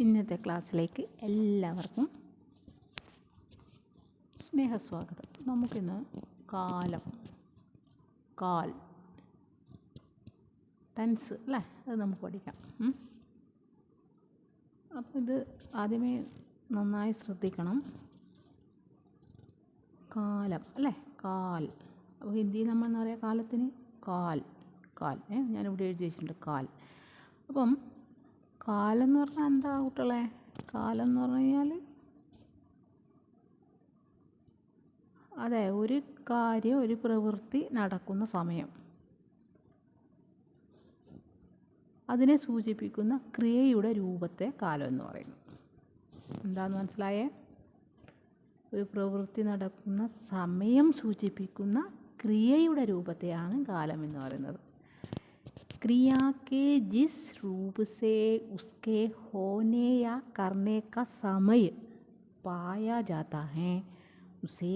ഇന്നത്തെ ക്ലാസ്സിലേക്ക് എല്ലാവർക്കും സ്നേഹസ്വാഗതം. നമുക്കിന്ന് കാലം കാൽ ടെൻസ് അല്ലേ? അത് നമുക്ക് പഠിക്കാം. അപ്പോൾ ഇത് ആദ്യമേ നന്നായി ശ്രദ്ധിക്കണം. കാലം അല്ലേ? കാൽ. അപ്പോൾ ഹിന്ദിയിൽ നമ്മൾ എന്താ പറയുക കാലത്തിന് കാൽ കാൽ. ഏ ഞാനിവിടെ എഴുതി വെച്ചിട്ടുണ്ട് കാൽ. അപ്പം കാലം എന്ന് പറഞ്ഞാൽ എന്താ കുട്ടികളെ? കാലം എന്ന് പറഞ്ഞു കഴിഞ്ഞാൽ അതെ ഒരു കാര്യം ഒരു പ്രവൃത്തി നടക്കുന്ന സമയം. അതിനെ സൂചിപ്പിക്കുന്ന ക്രിയയുടെ രൂപത്തെ കാലം എന്ന് പറയുന്നു. എന്താന്ന് മനസ്സിലായേ? ഒരു പ്രവൃത്തി നടക്കുന്ന സമയം സൂചിപ്പിക്കുന്ന ക്രിയയുടെ രൂപത്തെയാണ് കാലം എന്ന് പറയുന്നത്. क्रिया के जिस रूप से उसके होने या करने का समय पाया जाता है उसे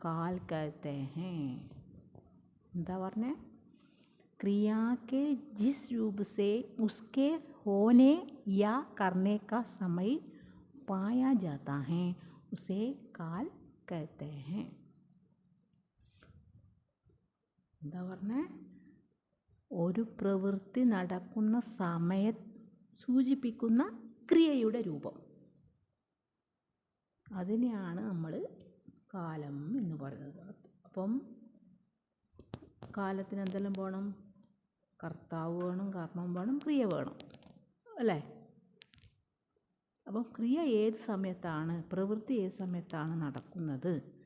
काल कहते हैं എന്താ പറഞ്ഞേ क्रिया के जिस रूप से उसके होने या करने का समय पाया जाता है उसे काल कहते हैं എന്താ പറഞ്ഞേ ഒരു പ്രവൃത്തി നടക്കുന്ന സമയ സൂചിപ്പിക്കുന്ന ക്രിയയുടെ രൂപം. അതിനെയാണ് നമ്മൾ കാലം എന്ന് പറയുന്നത്. അപ്പം കാലത്തിന് എന്തെല്ലാം വേണം? കർത്താവ് വേണം കർമ്മം വേണം ക്രിയ വേണം. അല്ലേ? അപ്പം ക്രിയ ഏത് സമയത്താണ് പ്രവൃത്തി ഏത് സമയത്താണ് നടക്കുന്നത്?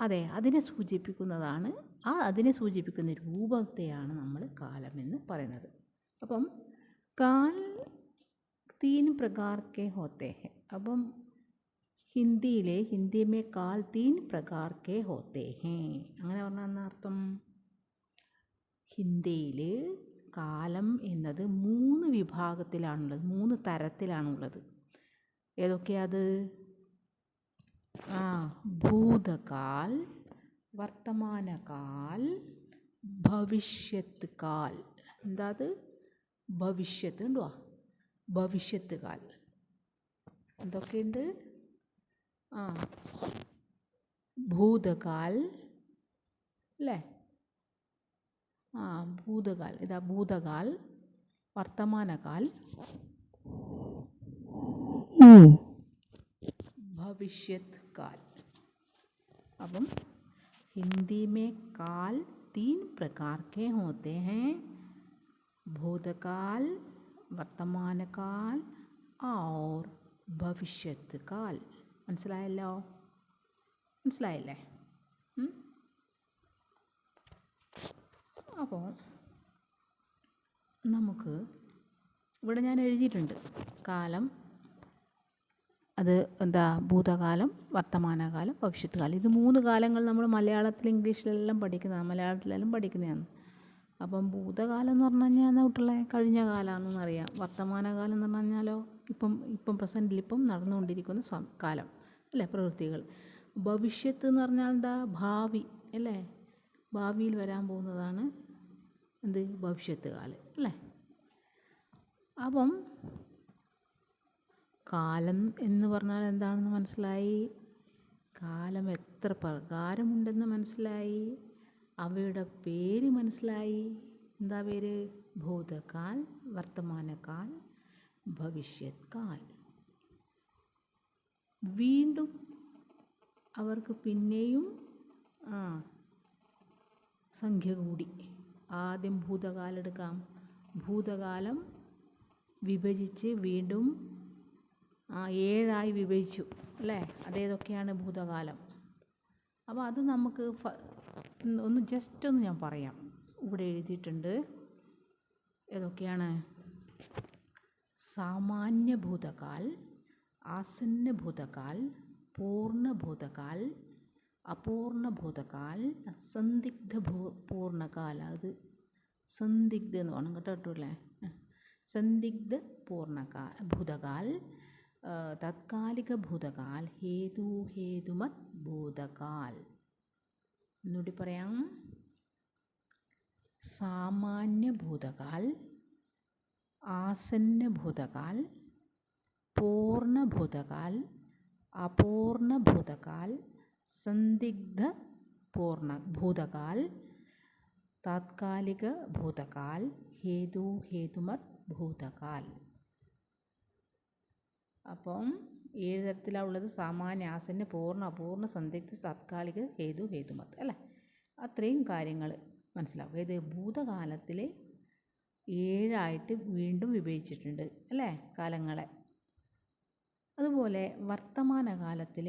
അതെ അതിനെ സൂചിപ്പിക്കുന്നതാണ് ആ അതിനെ സൂചിപ്പിക്കുന്ന രൂപത്തെയാണ് നമ്മൾ കാലം എന്ന് പറയുന്നത്. അപ്പം കാൽ തീൻ പ്രകാർ കെ ഹെ. അപ്പം ഹിന്ദിയിലെ ഹിന്ദി മേ കാൽ തീൻ പ്രകാർ കെ ഹേ. അങ്ങനെ പറഞ്ഞാൽ എന്നാ അർത്ഥം? ഹിന്ദിയിൽ കാലം എന്നത് മൂന്ന് വിഭാഗത്തിലാണുള്ളത് മൂന്ന് തരത്തിലാണുള്ളത്. ഏതൊക്കെയാത് ആ ഭൂതകാൽ വർത്തമാനകാൽ ഭവിഷ്യത്ത് കാൽ എന്താ അത് ഭവിഷ്യത്ത് ഉണ്ടോ ഭവിഷ്യത്ത് കാൽ എന്തൊക്കെയുണ്ട്? ആ. ഭൂതകാൽ അല്ലേ ആ ഭൂതകാൽ. ഇതാ ഭൂതകാൽ വർത്തമാനകാൽ ഭവിഷ്യത്ത് കാൽ അപ്പം हिंदी में काल तीन प्रकार के होते हैं भूतकाल वर्तमान काल और ഭവിഷ്യത്ത് കാൽ മനസ്സിലായല്ലോ മനസ്സിലായില്ലേ ഉം? അപ്പോൾ നമുക്ക് ഇവിടെ ഞാൻ എഴുതിയിട്ടുണ്ട് കാലം അത് എന്താ ഭൂതകാലം വർത്തമാനകാലം ഭവിഷ്യത്ത് കാലം ഇത് മൂന്ന് കാലങ്ങൾ നമ്മൾ മലയാളത്തിൽ ഇംഗ്ലീഷിലെല്ലാം പഠിക്കുന്നതാണ് മലയാളത്തിലെല്ലാം പഠിക്കുന്നതാണ്. അപ്പം ഭൂതകാലം എന്ന് പറഞ്ഞു കഴിഞ്ഞാൽ എന്താ കുട്ടികളെ? കഴിഞ്ഞ കാലമാണെന്നറിയാം വർത്തമാനകാലം എന്ന് പറഞ്ഞു കഴിഞ്ഞാലോ ഇപ്പം ഇപ്പം പ്രസന്റിൽ ഇപ്പം നടന്നുകൊണ്ടിരിക്കുന്ന കാലം അല്ലേ പ്രവൃത്തികൾ. ഭവിഷ്യത്ത് എന്ന് പറഞ്ഞാൽ എന്താ? ഭാവി അല്ലേ? ഭാവിയിൽ വരാൻ പോകുന്നതാണ് എന്ത്? ഭവിഷ്യത്ത് കാലം അല്ലേ? അപ്പം കാലം എന്ന് പറഞ്ഞാൽ എന്താണെന്ന് മനസ്സിലായി? കാലം എത്ര പ്രകാരമുണ്ടെന്ന് മനസ്സിലായി? അവയുടെ പേര് മനസ്സിലായി? എന്താ പേര്? ഭൂതകാൽ വർത്തമാനകാൽ ഭവിഷ്യത് കാൽ വീണ്ടും അവർക്ക് പിന്നെയും ആ സംഖ്യ കൂടി. ആദ്യം ഭൂതകാലം എടുക്കാം ഭൂതകാലം വിഭജിച്ച് വീണ്ടും ഏഴായി വിഭജിച്ചു അല്ലേ? അതേതൊക്കെയാണ് ഭൂതകാലം? അപ്പോൾ അത് നമുക്ക് ഒന്ന് ജസ്റ്റ് ഒന്ന് ഞാൻ പറയാം. ഇവിടെ എഴുതിയിട്ടുണ്ട് ഏതൊക്കെയാണ്? സാമാന്യ ഭൂതകാൽ ആസന്ന ഭൂതകാൽ പൂർണ ഭൂതകാൽ അപൂർണ ഭൂതകാൽ സന്ദിഗ്ധ ഭൂ പൂർണകാൽ. അത് സന്ദിഗ്ധ എന്ന് പറഞ്ഞു കേട്ടോ കേട്ടോ അല്ലേ? സന്ദിഗ്ധ പൂർണകാൽ ഭൂതകാൽ താത്കാലികഭൂതകാൽ ഹേതു ഹേതുമത് ഭൂതകാൽ ഒന്നുകൂടി പറയാം സാമാന്യഭൂതകാൽ ആസന്നഭൂതകാൽ പൂർണ്ണഭൂതകാൽ അപൂർണഭൂതകാൽ സന്ദിഗ്ധ പൂർണ്ണ ഭൂതകാൽ താത്കാലിക ഭൂതകാൽ ഹേതു ഹേതുമത് ഭൂതകാൽ അപ്പം ഏഴ് തരത്തിലാണ് ഉള്ളത് സാമാന്യ ആസന്ന പൂർണ അപൂർണ സന്ദിഗ്ധ താത്കാലിക ഹേതു ഹേതുമത് അല്ലേ? അത്രയും കാര്യങ്ങൾ മനസ്സിലാവുക ഇത് ഭൂതകാലത്തിൽ ഏഴായിട്ട് വീണ്ടും വിഭജിച്ചിട്ടുണ്ട് അല്ലേ? കാലങ്ങളെ. അതുപോലെ വർത്തമാനകാലത്തിൽ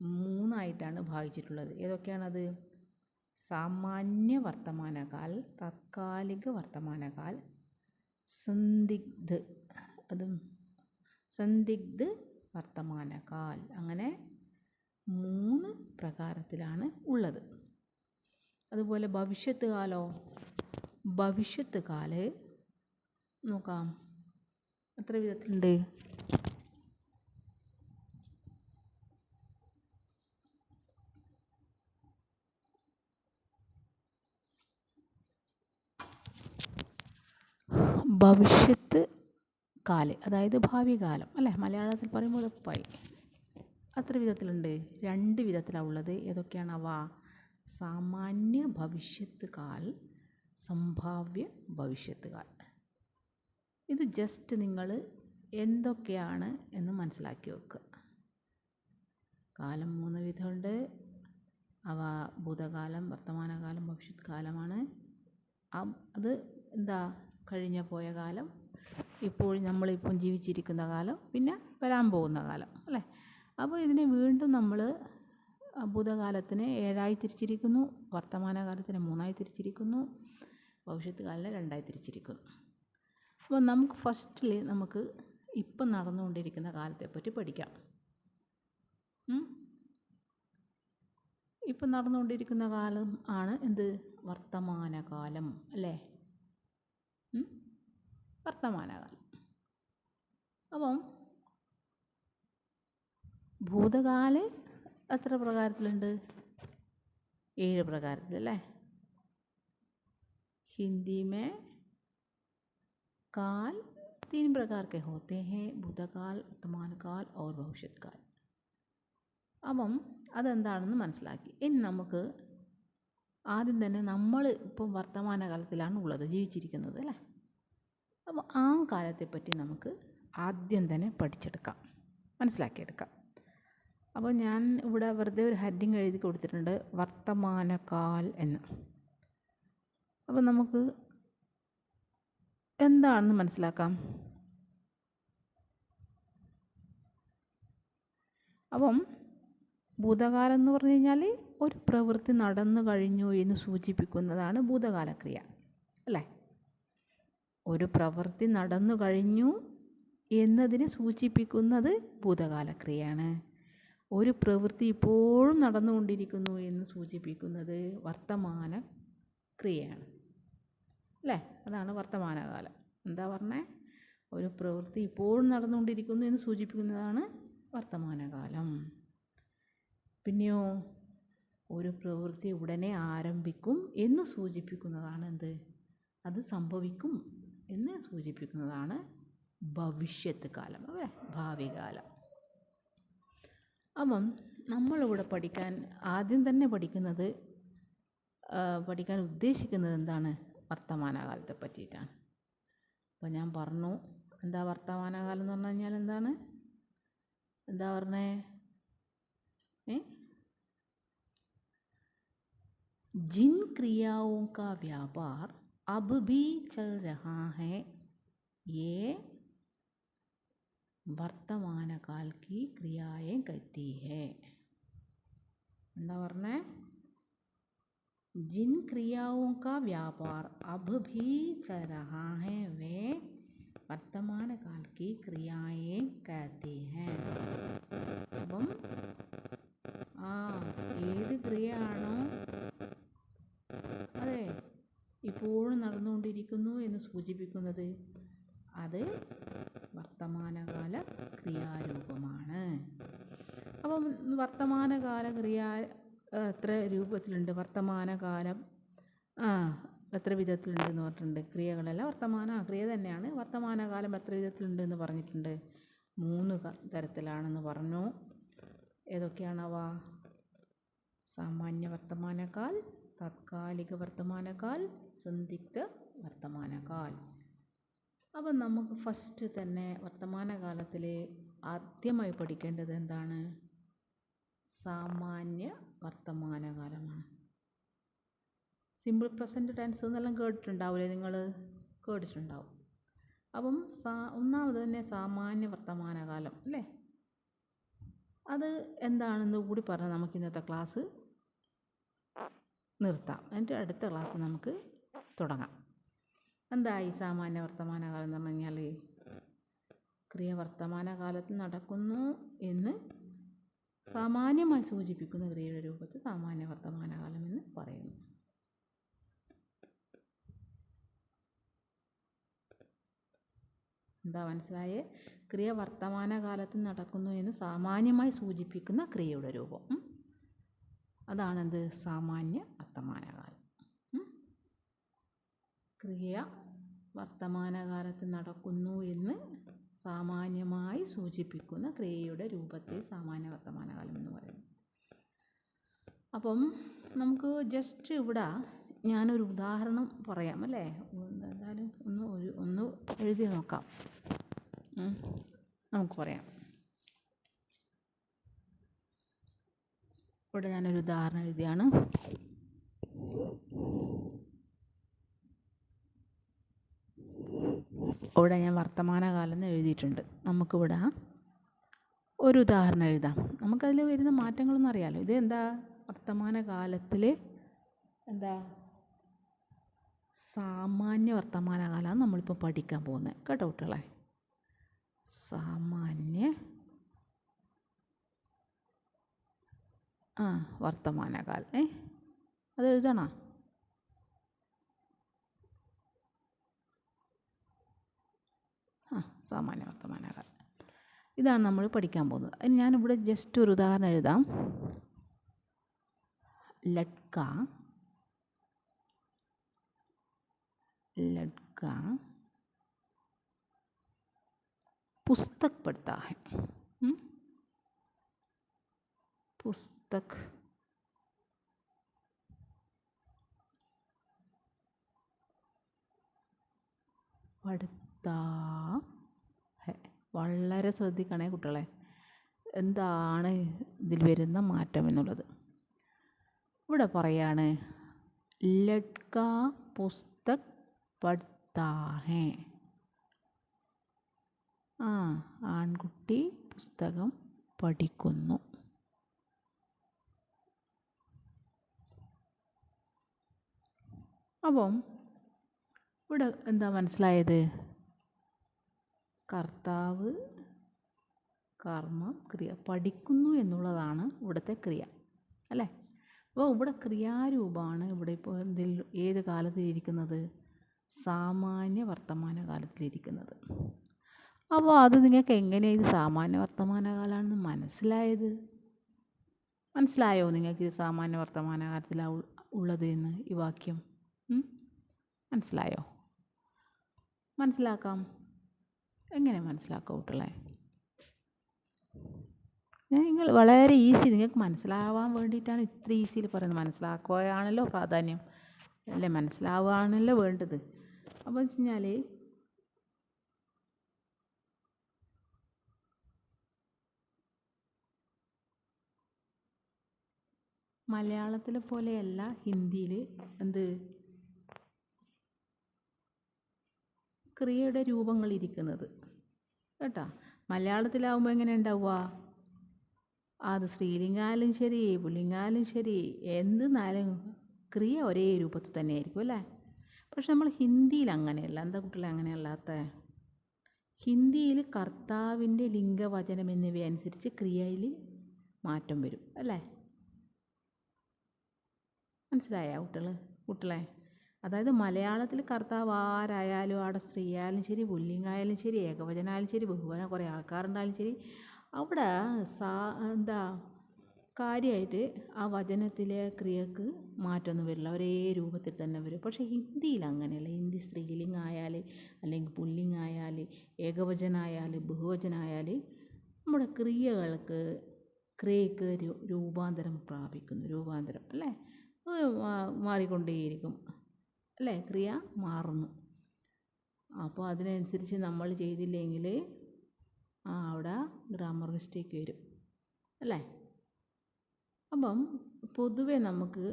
മൂന്നായിട്ടാണ് ഭാഗിച്ചിട്ടുള്ളത്. ഏതൊക്കെയാണത്? സാമാന്യ വർത്തമാനകാൽ താത്കാലിക വർത്തമാനകാൽ സന്ദിഗ്ധ അതും സന്ദിഗ്ധ് വർത്തമാനകാൽ. അങ്ങനെ മൂന്ന് പ്രകാരത്തിലാണ് ഉള്ളത്. അതുപോലെ ഭവിഷ്യത്ത് കാലോ? ഭവിഷ്യത്ത് കാൽ. നോക്കാം. എത്ര വിധത്തിലുണ്ട്? ഭവിഷ്യത്ത് കാൽ അതായത് ഭാവി കാലം അല്ലേ? മലയാളത്തിൽ പറയുമ്പോൾ എളുപ്പമായി അത്ര വിധത്തിലുണ്ട്. രണ്ട് വിധത്തിലാണ് ഉള്ളത്. ഏതൊക്കെയാണ് അവ? സാമാന്യ ഭവിഷ്യത്ത് കാൽ സംഭാവ്യ ഭവിഷ്യത്ത് കാൽ. ഇത് ജസ്റ്റ് നിങ്ങൾ എന്തൊക്കെയാണ് എന്ന് മനസ്സിലാക്കി വെക്കുക. കാലം മൂന്ന് വിധമുണ്ട്. അവ ഭൂതകാലം വർത്തമാനകാലം ഭവിഷ്യത് കാലമാണ് അത് എന്താ? കഴിഞ്ഞ പോയ കാലം ഇപ്പോൾ നമ്മളിപ്പം ജീവിച്ചിരിക്കുന്ന കാലം പിന്നെ വരാൻ പോകുന്ന കാലം അല്ലേ? അപ്പോൾ ഇതിനെ വീണ്ടും നമ്മൾ ഭൂതകാലത്തിനെ ഏഴായി തിരിച്ചിരിക്കുന്നു വർത്തമാനകാലത്തിനെ മൂന്നായി തിരിച്ചിരിക്കുന്നു ഭവിഷ്യത്ത് കാലിനെ രണ്ടായി തിരിച്ചിരിക്കുന്നു. അപ്പോൾ നമുക്ക് ഫസ്റ്റിൽ നമുക്ക് ഇപ്പം നടന്നുകൊണ്ടിരിക്കുന്ന കാലത്തെപ്പറ്റി പഠിക്കാം. ഇപ്പം നടന്നുകൊണ്ടിരിക്കുന്ന കാലം ആണ് എന്ത്? വർത്തമാനകാലം അല്ലേ? വർത്തമാനകാലം അപ്പം ഭൂതകാല് എത്ര പ്രകാരത്തിലുണ്ട് ഏഴ് പ്രകാരത്തിലല്ലേ हिंदी में काल तीन प्रकार के होते हैं भूतकाल वर्तमान काल और भविष्यत काल അപ്പം അതെന്താണെന്ന് മനസ്സിലാക്കി ഇനി നമുക്ക് ആദ്യം തന്നെ നമ്മൾ ഇപ്പം വർത്തമാനകാലത്തിലാണ് ഉള്ളത് ജീവിച്ചിരിക്കുന്നത് അല്ലേ അപ്പോൾ ആ കാലത്തെപ്പറ്റി നമുക്ക് ആദ്യം തന്നെ പഠിച്ചെടുക്കാം. മനസ്സിലാക്കിയെടുക്കാം. അപ്പോൾ ഞാൻ ഇവിടെ വെറുതെ ഒരു ഹെഡിങ് എഴുതി കൊടുത്തിട്ടുണ്ട് വർത്തമാനകാൽ എന്ന്. അപ്പോൾ നമുക്ക് എന്താണെന്ന് മനസ്സിലാക്കാം? അപ്പം ഭൂതകാലം എന്ന് പറഞ്ഞു കഴിഞ്ഞാൽ ഒരു പ്രവൃത്തി നടന്നു കഴിഞ്ഞു എന്ന് സൂചിപ്പിക്കുന്നതാണ് ഭൂതകാലക്രിയ അല്ലേ? ഒരു പ്രവൃത്തി നടന്നു കഴിഞ്ഞു എന്നതിനെ സൂചിപ്പിക്കുന്നത് ഭൂതകാലക്രിയയാണ്. ഒരു പ്രവൃത്തി ഇപ്പോഴും നടന്നുകൊണ്ടിരിക്കുന്നു എന്ന് സൂചിപ്പിക്കുന്നത് വർത്തമാന ക്രിയയാണ് അല്ലേ? അതാണ് വർത്തമാനകാലം. എന്താ പറഞ്ഞേ? ഒരു പ്രവൃത്തി ഇപ്പോഴും നടന്നുകൊണ്ടിരിക്കുന്നു എന്ന് സൂചിപ്പിക്കുന്നതാണ് വർത്തമാനകാലം. പിന്നെയോ ഒരു പ്രവൃത്തി ഉടനെ ആരംഭിക്കും എന്ന് സൂചിപ്പിക്കുന്നതാണ് എന്ത് അത് സംഭവിക്കും. എന്ന് സൂചിപ്പിക്കുന്നതാണ് ഭവിഷ്യത്ത് കാലം അല്ലേ ഭാവി കാലം അപ്പം നമ്മളിവിടെ പഠിക്കാൻ ആദ്യം തന്നെ പഠിക്കുന്നത് പഠിക്കാൻ ഉദ്ദേശിക്കുന്നത് എന്താണ് വർത്തമാനകാലത്തെ പറ്റിയിട്ടാണ് അപ്പോൾ ഞാൻ പറഞ്ഞു എന്താ വർത്തമാനകാലം എന്ന് പറഞ്ഞു കഴിഞ്ഞാൽ എന്താണ് എന്താ പറഞ്ഞേ ഏ जिन क्रियाओं का व्यापार अब भी चल रहा है ये वर्तमानकाल की क्रियाएं कहती है എന്താ പറഞ്ഞേ जिन क्रियाओं का व्यापार अब भी चल रहा है वे വർത്തമാന കാൽ की क्रियाएं कहती हैं അപ്പം ആ ഏത് ക്രിയയാണോ അതെ ഇപ്പോഴും നടന്നുകൊണ്ടിരിക്കുന്നു എന്ന് സൂചിപ്പിക്കുന്നത് അത് വർത്തമാനകാല ക്രിയാരൂപമാണ് അപ്പം വർത്തമാനകാല ക്രിയാ എത്ര രൂപത്തിലുണ്ട്? വർത്തമാനകാലം എത്ര വിധത്തിലുണ്ടെന്ന് പറഞ്ഞിട്ടുണ്ട്. ക്രിയകളെല്ലാം വർത്തമാന ക്രിയ തന്നെയാണ്. വർത്തമാനകാലം എത്ര വിധത്തിലുണ്ട് എന്ന് പറഞ്ഞിട്ടുണ്ട്. മൂന്ന് തരത്തിലാണെന്ന് പറഞ്ഞു. ഏതൊക്കെയാണവ? സാമാന്യ വർത്തമാനകാൽ താത്കാലിക വർത്തമാനകാൽ സന്ദിഗ്ധ വർത്തമാനകാൽ അപ്പം നമുക്ക് ഫസ്റ്റ് തന്നെ വർത്തമാനകാലത്തിൽ ആദ്യമായി പഠിക്കേണ്ടത് എന്താണ്? സാമാന്യ വർത്തമാനകാലമാണ്. സിമ്പിൾ പ്രസന്റ് ടെൻസ് എന്നെല്ലാം കേട്ടിട്ടുണ്ടാവില്ലേ നിങ്ങൾ കേട്ടിട്ടുണ്ടാവും. അപ്പം സാ ഒന്നാമത് തന്നെ സാമാന്യ വർത്തമാനകാലം അല്ലേ? അത് എന്താണെന്ന് കൂടി പറഞ്ഞ് നമുക്ക് ഇന്നത്തെ ക്ലാസ് നിർത്താം. എന്നിട്ട് അടുത്ത ക്ലാസ് നമുക്ക് തുടങ്ങാം. എന്താ ഈ സാമാന്യ വർത്തമാനകാലം എന്ന് പറഞ്ഞു കഴിഞ്ഞാൽ ക്രിയ വർത്തമാനകാലത്ത് നടക്കുന്നു എന്ന് സാമാന്യമായി സൂചിപ്പിക്കുന്ന ക്രിയയുടെ രൂപത്തിൽ സാമാന്യ വർത്തമാനകാലം എന്ന് പറയുന്നു. എന്താ മനസ്സിലായേ? ക്രിയ വർത്തമാനകാലത്ത് നടക്കുന്നു എന്ന് സാമാന്യമായി സൂചിപ്പിക്കുന്ന ക്രിയയുടെ രൂപം. അതാണെന്ത്? സാമാന്യ വർത്തമാനകാലം. ക്രിയ വർത്തമാനകാലത്ത് നടക്കുന്നു എന്ന് സാമാന്യമായി സൂചിപ്പിക്കുന്ന ക്രിയയുടെ രൂപത്തെ സാമാന്യ വർത്തമാനകാലം എന്ന് പറയുന്നു. അപ്പം നമുക്ക് ജസ്റ്റ് ഇവിടെ ഞാനൊരു ഉദാഹരണം പറയാം അല്ലേ? എന്തായാലും ഒന്ന് ഒന്ന് എഴുതി നോക്കാം. നമുക്ക് പറയാം. ഇവിടെ ഞാനൊരു ഉദാഹരണം എഴുതിയാണ്. ഇവിടെ ഞാൻ വർത്തമാനകാലം എന്ന് എഴുതിയിട്ടുണ്ട്. നമുക്കിവിടെ ഒരു ഉദാഹരണം എഴുതാം. നമുക്കതിൽ വരുന്ന മാറ്റങ്ങളൊന്നും അറിയാമല്ലോ ഇത് എന്താ? വർത്തമാനകാലത്തിൽ എന്താ? സാമാന്യ വർത്തമാനകാലമാണ് നമ്മളിപ്പോൾ പഠിക്കാൻ പോകുന്നത്. കേട്ടോ കുട്ടികളെ? സാമാന്യ ആ വർത്തമാനകാലം. ഏ? അത് എഴുതണോ? ആ സാമാന്യ വർത്തമാനകാലം ഇതാണ് നമ്മൾ പഠിക്കാൻ പോകുന്നത് അതിന് ഞാനിവിടെ ജസ്റ്റ് ഒരു ഉദാഹരണം എഴുതാം ലഡ്ക लड़का पुस्तक पढ़ता है हम्म? पुस्तक ഹെ വളരെ ശ്രദ്ധിക്കണേ കുട്ടികളെ. എന്താണ് ഇതിൽ വരുന്ന മാറ്റം എന്നുള്ളത്? ഇവിടെ പറയാണ് ലഡ്ക പുസ്തക് പഠിത്താഹേ. ആ ആൺകുട്ടി പുസ്തകം പഠിക്കുന്നു. അപ്പം ഇവിടെ എന്താ മനസ്സിലായത്? കർത്താവ് കർമ്മം ക്രിയ പഠിക്കുന്നു എന്നുള്ളതാണ് ഇവിടുത്തെ ക്രിയ അല്ലേ? അപ്പോൾ ഇവിടെ ക്രിയാരൂപമാണ് ഇവിടെ ഇപ്പോൾ എന്തിൽ ഏത് കാലത്തിലിരിക്കുന്നത് സാമാന്യ വർത്തമാന കാലത്തിലിരിക്കുന്നത് അപ്പോൾ അത് നിങ്ങൾക്ക് എങ്ങനെയാണ് ഇത് സാമാന്യ വർത്തമാനകാലമാണെന്ന് മനസ്സിലായത്? മനസ്സിലായോ നിങ്ങൾക്ക് ഇത് സാമാന്യ വർത്തമാനകാലത്തിലാണ് ഉള്ളത് എന്ന് ഈ വാക്യം? മനസ്സിലായോ? മനസ്സിലാക്കാം. എങ്ങനെ മനസ്സിലാക്കും കുട്ടികളെ നിങ്ങൾ വളരെ ഈസി നിങ്ങൾക്ക് മനസ്സിലാവാൻ വേണ്ടിയിട്ടാണ് ഇത്ര ഈസിയിൽ പറയുന്നത്. മനസ്സിലാക്കുകയാണല്ലോ പ്രാധാന്യം. അല്ലേ? മനസ്സിലാവുകയാണല്ലോ വേണ്ടത്. അപ്പോൾ വെച്ച് കഴിഞ്ഞാൽ മലയാളത്തിലെ പോലെയല്ല ഹിന്ദിയിൽ എന്ത്? ക്രിയയുടെ രൂപങ്ങൾ ഇരിക്കുന്നത്. കേട്ടോ? മലയാളത്തിലാവുമ്പോൾ എങ്ങനെ ഉണ്ടാവുക? അത് സ്ത്രീലിംഗാലും ശരി പുല്ലിംഗാലും ശരി എന്തെന്നാലും ക്രിയ ഒരേ രൂപത്തിൽ തന്നെ ആയിരിക്കും അല്ലേ? പക്ഷെ നമ്മൾ ഹിന്ദിയിൽ അങ്ങനെയല്ല. എന്താ കുട്ടികളെ അങ്ങനെയല്ലാത്ത? ഹിന്ദിയിൽ കർത്താവിന്റെ ലിംഗവചനം എന്നിവയനുസരിച്ച് ക്രിയയിൽ മാറ്റം വരും അല്ലേ? മനസ്സിലായ കുട്ടികൾ കുട്ടികളെ? അതായത് മലയാളത്തിൽ കർത്താവ് ആരായാലും ആടെ സ്ത്രീ ആയാലും ശരി പുല്ലിംഗായാലും ശരി ഏകവചനായാലും ശരി ബഹുവചനം കുറേ ആൾക്കാരുണ്ടായാലും ശരി അവിടെ സാ എന്താ കാര്യമായിട്ട് ആ വചനത്തിലെ ക്രിയക്ക് മാറ്റമൊന്നും വരില്ല. ഒരേ രൂപത്തിൽ തന്നെ വരും. പക്ഷേ ഹിന്ദിയിൽ അങ്ങനെയല്ല. ഹിന്ദി സ്ത്രീലിംഗായാൽ അല്ലെങ്കിൽ പുല്ലിംഗ് ആയാൽ ബഹുവചനായാൽ നമ്മുടെ ക്രിയകൾക്ക് ക്രിയക്ക് രൂപാന്തരം പ്രാപിക്കുന്നു. രൂപാന്തരം അല്ലേ? മാറിക്കൊണ്ടേയിരിക്കും. അല്ലേ? ക്രിയ മാറുന്നു. അപ്പോൾ അതിനനുസരിച്ച് നമ്മൾ ചെയ്തില്ലെങ്കിൽ ആ അവിടെ ഗ്രാമർ മിസ്റ്റേക്ക് വരും. അല്ലേ? അപ്പം പൊതുവെ നമുക്ക്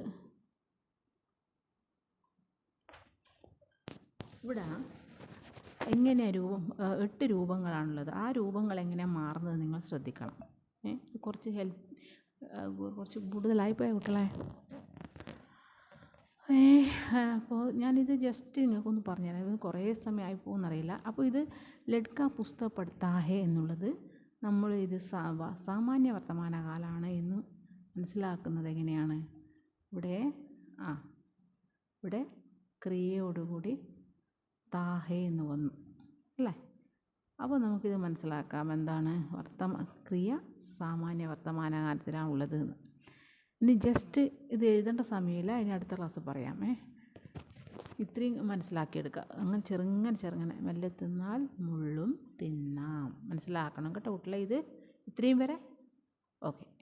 ഇവിടെ എങ്ങനെയാണ് രൂപം എട്ട് രൂപങ്ങളാണുള്ളത്. ആ രൂപങ്ങൾ എങ്ങനെയാണ് മാറുന്നത് നിങ്ങൾ ശ്രദ്ധിക്കണം. കുറച്ച് ഹെൽപ്പ് കുറച്ച് കൂടുതലായി പോയ കുട്ടികളെ അപ്പോൾ ഞാനിത് ജസ്റ്റ് നിങ്ങൾക്കൊന്ന് പറഞ്ഞുതരാം. ഇത് കുറേ സമയമായി പോകുമെന്നറിയില്ല അപ്പോൾ ഇത് ലഡ്ക പുസ്തക പഠിത്താഹേ എന്നുള്ളത് നമ്മൾ ഇത് സാ- സാമാന്യ വർത്തമാനകാലമാണ് എന്ന് മനസ്സിലാക്കുന്നത് എങ്ങനെയാണ്? ഇവിടെ ആ ഇവിടെ ക്രിയയോടുകൂടി താഹേ എന്ന് വന്നു അല്ലേ? അപ്പോൾ നമുക്കിത് മനസ്സിലാക്കാം എന്താണ് വർത്തമാ ക്രിയ സാമാന്യ വർത്തമാനകാലത്തിലാണ് ഉള്ളത് എന്ന്. ഇനി ജസ്റ്റ് ഇത് എഴുതേണ്ട സമയമില്ല. ഇനി അടുത്ത ക്ലാസ് പറയാമേ. ഇത്രയും മനസ്സിലാക്കിയെടുക്കുക അങ്ങനെ ചെറുങ്ങനെ ചെറുങ്ങനെ മെല്ലെ തിന്നാൽ മുള്ളും തിന്നാം. മനസ്സിലാക്കണം കേട്ടോ കുട്ടികളെ ഇത്. ഇത്രയും വരെ. ഓക്കെ